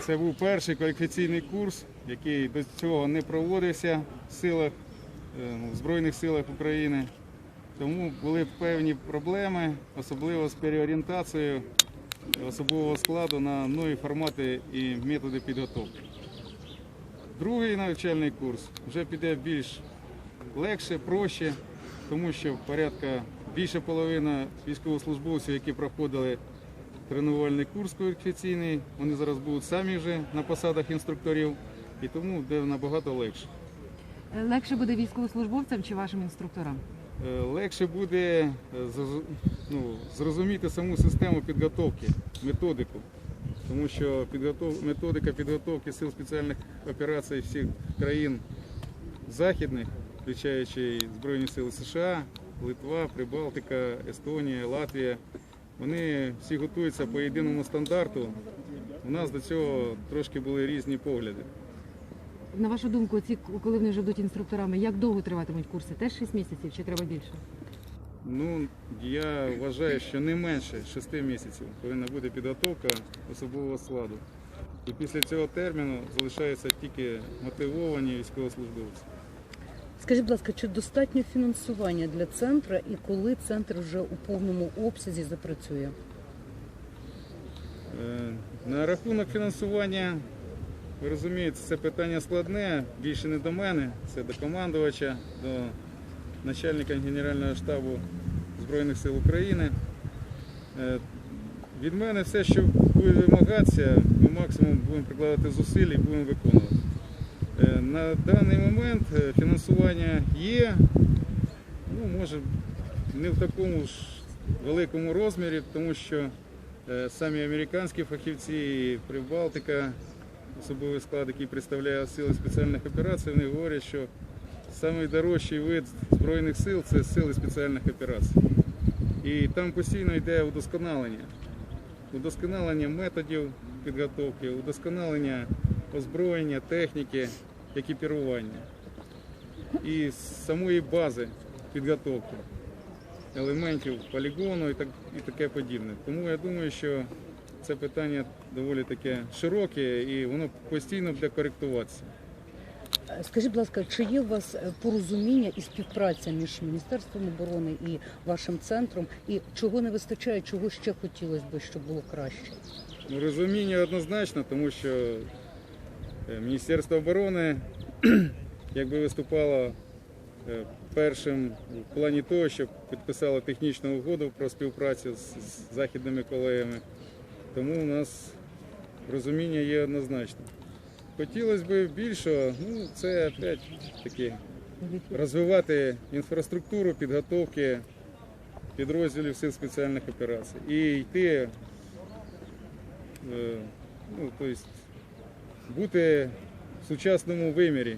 Це був перший кваліфікаційний курс, який до цього не проводився в силах, е, в Збройних силах України. Тому були певні проблеми, особливо з переорієнтацією особового складу на нові формати і методи підготовки. Другий навчальний курс вже піде більш легше, проще, тому що порядка більше половина військовослужбовців, які проходили тренувальний курс кваліфікаційний, вони зараз будуть самі вже на посадах інструкторів, і тому буде набагато легше. Е, Легше буде військовослужбовцям чи вашим інструкторам? Е, Легше буде е, ну, зрозуміти саму систему підготовки, методику. Тому що підготов... методика підготовки сил спеціальних операцій всіх країн західних, включаючи Збройні Сили США, Литва, Прибалтика, Естонія, Латвія, вони всі готуються по єдиному стандарту. У нас до цього трошки були різні погляди. На вашу думку, ці, коли вони вже будуть інструкторами, як довго триватимуть курси? Теж 6 місяців чи треба більше? Ну, я вважаю, що не менше 6 місяців повинна бути підготовка особового складу. І після цього терміну залишаються тільки мотивовані військовослужбовці. Скажіть, будь ласка, чи достатньо фінансування для центру і коли центр вже у повному обсязі запрацює? Е, На рахунок фінансування, ви розумієте, це питання складне, більше не до мене, це до командувача, до начальника Генерального штабу Збройних сил України. Е, Від мене все, що буде вимагатися, ми максимум будемо прикладати зусиль і будемо виконувати. Е, На даний момент е, фінансування є, ну, може, не в такому ж великому розмірі, тому що Е, Самі американські фахівці, і Прибалтика, особовий склад, який представляє сили спеціальних операцій, вони говорять, що найдорожчий вид Збройних сил це сили спеціальних операцій. І там постійно йде удосконалення. Удосконалення методів підготовки, удосконалення озброєння, техніки, екіпірування і самої бази підготовки елементів полігону і, так, і таке подібне. Тому я думаю, що це питання доволі таке широке і воно постійно буде коректуватися. Скажіть, будь ласка, чи є у вас е, порозуміння і співпраця між Міністерством оборони і вашим центром? І чого не вистачає, чого ще хотілося б, щоб було краще? Ну, розуміння однозначно, тому що Міністерство оборони якби виступало е, першим в плані того, що підписало технічну угоду про співпрацю з, західними колегами. Тому у нас розуміння є однозначно. Хотілося б більшого, ну це опять таки розвивати інфраструктуру підготовки підрозділів сил спеціальних операцій і йти Е, ну, то есть, бути в сучасному вимірі,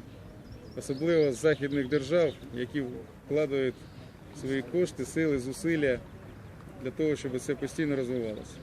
особливо з західних держав, які вкладають свої кошти, сили, зусилля для того, щоб це постійно розвивалося.